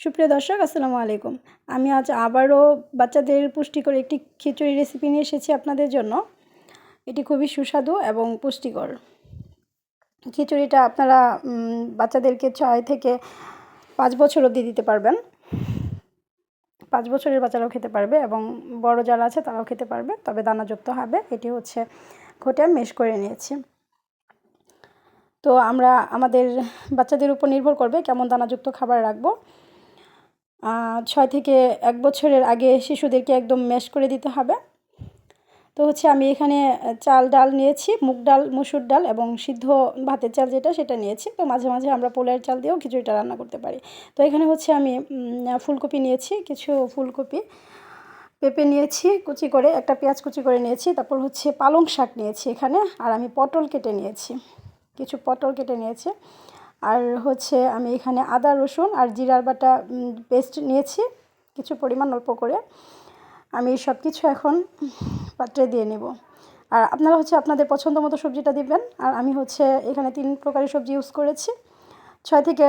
সুপ্রিয় দর্শক, আসসালামু আলাইকুম। আমি আজ আবারও বাচ্চাদের পুষ্টিকর একটি খিচুড়ি রেসিপি নিয়ে এসেছি আপনাদের জন্য। এটি খুবই সুস্বাদু এবং পুষ্টিকর। খিচুড়িটা আপনারা বাচ্চাদেরকে ছয় থেকে পাঁচ বছর অবধি দিতে পারবেন। পাঁচ বছরের বাচ্চারাও খেতে পারবে এবং বড় যারা আছে তারাও খেতে পারবে, তবে দানাযুক্ত হবে। এটি হচ্ছে ঘটে মেশ করে নিয়েছি। তো আমরা আমাদের বাচ্চাদের উপর নির্ভর করবে কেমন দানাযুক্ত খাবার রাখব। ছয় থেকে এক বছরের আগে শিশুদেরকে একদম ম্যাশ করে দিতে হবে। তো হচ্ছে আমি এখানে চাল, ডাল নিয়েছি, মুগ ডাল, মুসুর ডাল এবং সিদ্ধ ভাতের চাল যেটা সেটা নিয়েছি। তো মাঝে মাঝে আমরা পোলের চাল দিয়েও খিচুড়িটা রান্না করতে পারি। তো এখানে হচ্ছে আমি ফুলকপি নিয়েছি, কিছু ফুলকপি, পেঁপে নিয়েছি কুচি করে, একটা পেঁয়াজ কুচি করে নিয়েছি, তারপর হচ্ছে পালং শাক নিয়েছি এখানে, আর আমি পটল কেটে নিয়েছি। কিছু পটল কেটে নিয়েছি। আর হচ্ছে আমি এখানে আদা, রসুন আর জিরার বাটা পেস্ট নিয়েছি, কিছু পরিমাণ অল্প করে। আমি সব কিছু এখন পাত্রে দিয়ে নেব। আর আপনারা হচ্ছে আপনাদের পছন্দ মতো সবজিটা দিবেন। আর আমি হচ্ছে এখানে তিন প্রকারের সবজি ইউজ করেছি। ছয় থেকে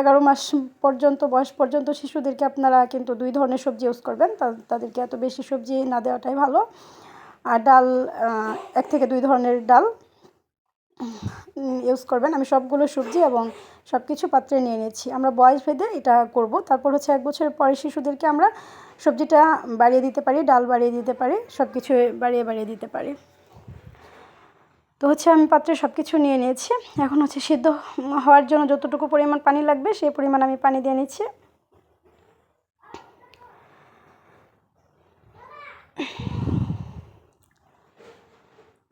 এগারো মাস পর্যন্ত, বয়স পর্যন্ত শিশুদেরকে আপনারা কিন্তু দুই ধরনের সবজি ইউজ করবেন। তাদেরকে এত বেশি সবজি না দেওয়াটাই ভালো। আর ডাল এক থেকে দুই ধরনের ডাল। ইউজ করবেন। আমি সবগুলো সবজি এবং সব কিছু পাত্রে নিয়ে নিয়েছি। আমরা বয়স ভেদে এটা করব। তারপর হচ্ছে এক বছরের পরে শিশুদেরকে আমরা সবজিটা বাড়িয়ে দিতে পারি, ডাল বাড়িয়ে দিতে পারি সব কিছু বাড়িয়ে বাড়িয়ে দিতে পারি। তো হচ্ছে আমি পাত্রে সব কিছু নিয়ে নিয়েছি। এখন হচ্ছে সিদ্ধ হওয়ার জন্য যতটুকু পরিমাণ পানি লাগবে, সেই পরিমাণ আমি পানি দিয়ে নিচ্ছি।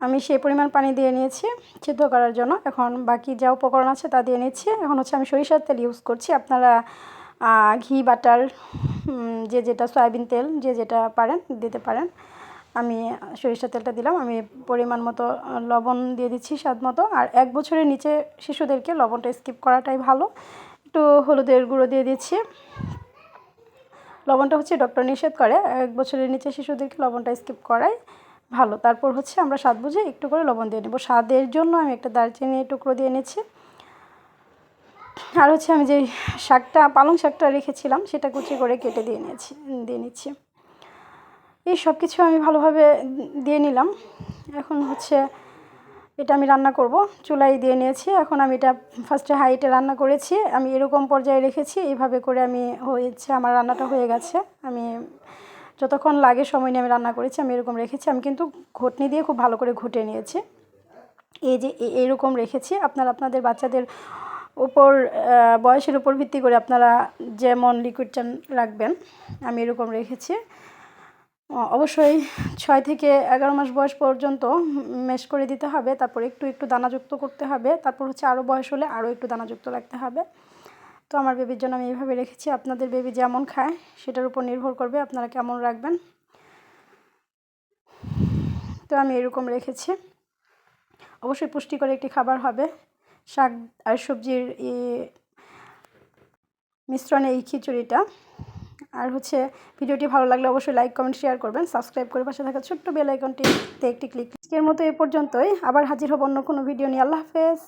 আমি সেই পরিমাণ পানি দিয়ে নিয়েছি সিদ্ধ করার জন্য। এখন বাকি যা উপকরণ আছে তা দিয়ে নিচ্ছি। এখন হচ্ছে আমি সরিষার তেল ইউজ করছি। আপনারা ঘি, বাটার যে যেটা সয়াবিন তেল, যে যেটা পারেন, দিতে পারেন। আমি সরিষার তেলটা দিলাম। আমি পরিমাণ মতো লবণ দিয়ে দিচ্ছি স্বাদ মতো। আর এক বছরের নিচে শিশুদেরকে লবণটা স্কিপ করাটাই ভালো। একটু হলুদের গুঁড়ো দিয়ে দিচ্ছি। লবণটা হচ্ছে ডক্টর নিষেধ করে। এক বছরের নিচে শিশুদেরকে লবণটা স্কিপ করায়। ভালো। তারপর হচ্ছে আমরা স্বাদ বুঝে একটু করে লবণ দিয়ে নেব। স্বাদের জন্য আমি একটা দারচিনি টুকরো দিয়ে নিচ্ছি আর হচ্ছে আমি যে শাকটা, পালং শাকটা রেখেছিলাম, সেটা কুচি করে কেটে দিয়ে নিয়েছি, দিয়ে নিচ্ছি। এই সব কিছু আমি ভালোভাবে দিয়ে নিলাম। এখন হচ্ছে এটা আমি রান্না করব। চুলাই দিয়ে নিয়েছি। এখন আমি এটা ফার্স্টে হাইটে রান্না করেছি। আমি এরকম পর্যায়ে রেখেছি। এইভাবে করে আমি হয়েছে, আমার রান্নাটা হয়ে গেছে। আমি যতক্ষণ লাগে সময় নিয়ে আমি রান্না করেছি, আমি এরকম রেখেছি। আমি কিন্তু ঘটনি দিয়ে খুব ভালো করে ঘুটে নিয়েছি। এই যে এইরকম রেখেছি। আপনারা, আপনাদের বাচ্চাদের উপর বয়সের উপর ভিত্তি করে আপনারা যেমন লিকুইড চান রাখবেন, আমি এরকম রেখেছি। অবশ্যই ছয় থেকে এগারো মাস বয়স পর্যন্ত মেশ করে দিতে হবে। তারপর একটু একটু দানাযুক্ত করতে হবে। তারপর হচ্ছে আরও বয়স হলে আরও একটু দানাযুক্ত রাখতে হবে। তো আমার বেবির জন্য আমি এইভাবে রেখেছি। আপনাদের বেবি যেমন খায়, সেটার উপর নির্ভর করবে আপনারা কেমন রাখবেন। তো আমি এরকম রেখেছি। অবশ্যই পুষ্টিকর একটি খাবার হবে। শাক আর সবজির মিশ্রণে এই খিচুড়িটা। আর হচ্ছে ভিডিওটি ভালো লাগলে অবশ্যই লাইক কমেন্ট শেয়ার করবেন। সাবস্ক্রাইব করে পাশে থাকা ছোট্ট বেল আইকনটিতে একটি ক্লিক এর মতো এ পর্যন্তই। আবার হাজির হব অন্য কোনো ভিডিও নিয়ে। আল্লাহ হাফেজ।